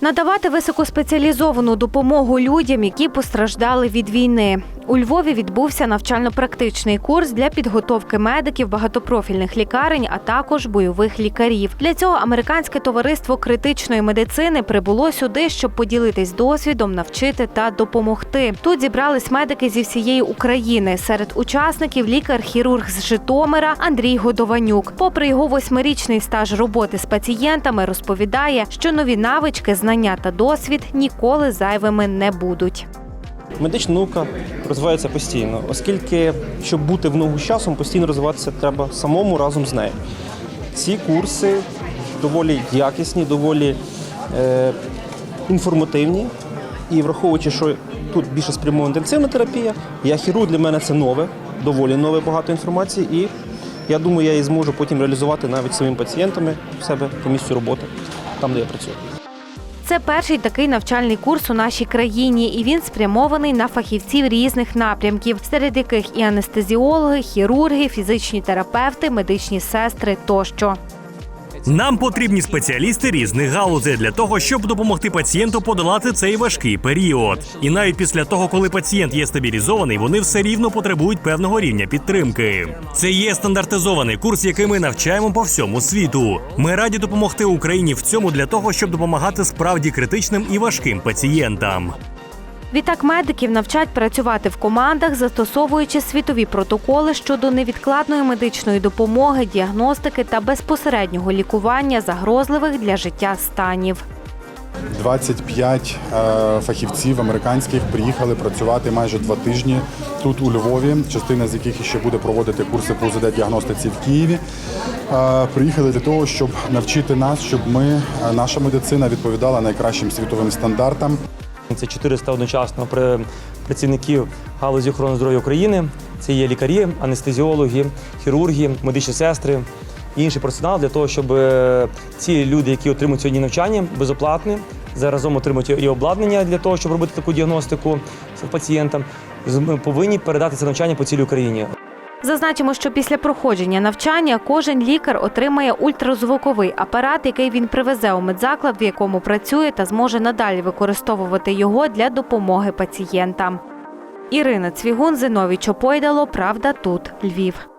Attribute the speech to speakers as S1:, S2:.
S1: Надавати високоспеціалізовану допомогу людям, які постраждали від війни. У Львові відбувся навчально-практичний курс для підготовки медиків багатопрофільних лікарень, а також бойових лікарів. Для цього американське товариство критичної медицини прибуло сюди, щоб поділитись досвідом, навчити та допомогти. Тут зібрались медики зі всієї України. Серед учасників лікар-хірург з Житомира Андрій Годованюк. Попри його восьмирічний стаж роботи з пацієнтами, розповідає, що нові навички, знання та досвід ніколи зайвими не будуть.
S2: Медична наука розвивається постійно, оскільки, щоб бути в ногу з часом, постійно розвиватися треба самому разом з нею. Ці курси доволі якісні, доволі е, інформативні. І враховуючи, що тут більше спрямована інтенсивна терапія, я хірург для мене це нове, доволі нове багато інформації. І я думаю, я її зможу потім реалізувати навіть своїми пацієнтами в себе по місцю роботи, там, де я працюю.
S1: Це перший такий навчальний курс у нашій країні, і він спрямований на фахівців різних напрямків, серед яких і анестезіологи, хірурги, фізичні терапевти, медичні сестри тощо.
S3: Нам потрібні спеціалісти різних галузей для того, щоб допомогти пацієнту подолати цей важкий період. І навіть після того, коли пацієнт є стабілізований, вони все рівно потребують певного рівня підтримки. Це є стандартизований курс, який ми навчаємо по всьому світу. Ми раді допомогти Україні в цьому для того, щоб допомагати справді критичним і важким пацієнтам.
S1: Відтак медиків навчать працювати в командах, застосовуючи світові протоколи щодо невідкладної медичної допомоги, діагностики та безпосереднього лікування загрозливих для життя станів.
S4: 25 е, фахівців американських приїхали працювати майже два тижні тут у Львові, частина з яких ще буде проводити курси по УЗД-діагностиці в Києві. Е, Приїхали для того, щоб навчити нас, щоб ми, е, наша медицина відповідала найкращим світовим стандартам.
S5: Це 400 одночасно працівників галузі охорони здоров'я України. Це є лікарі, анестезіологи, хірурги, медичні сестри і інший персонал для того, щоб е, ці люди, які отримують сьогодні навчання, безоплатне, заразом отримують і обладнання для того, щоб робити таку діагностику пацієнтам, повинні передати це навчання по цілій Україні.
S1: Зазначимо, що після проходження навчання кожен лікар отримає ультразвуковий апарат, який він привезе у медзаклад, в якому працює, та зможе надалі використовувати його для допомоги пацієнтам. Ірина Цвігун, Зиновій Чопойдало. Правда, тут Львів.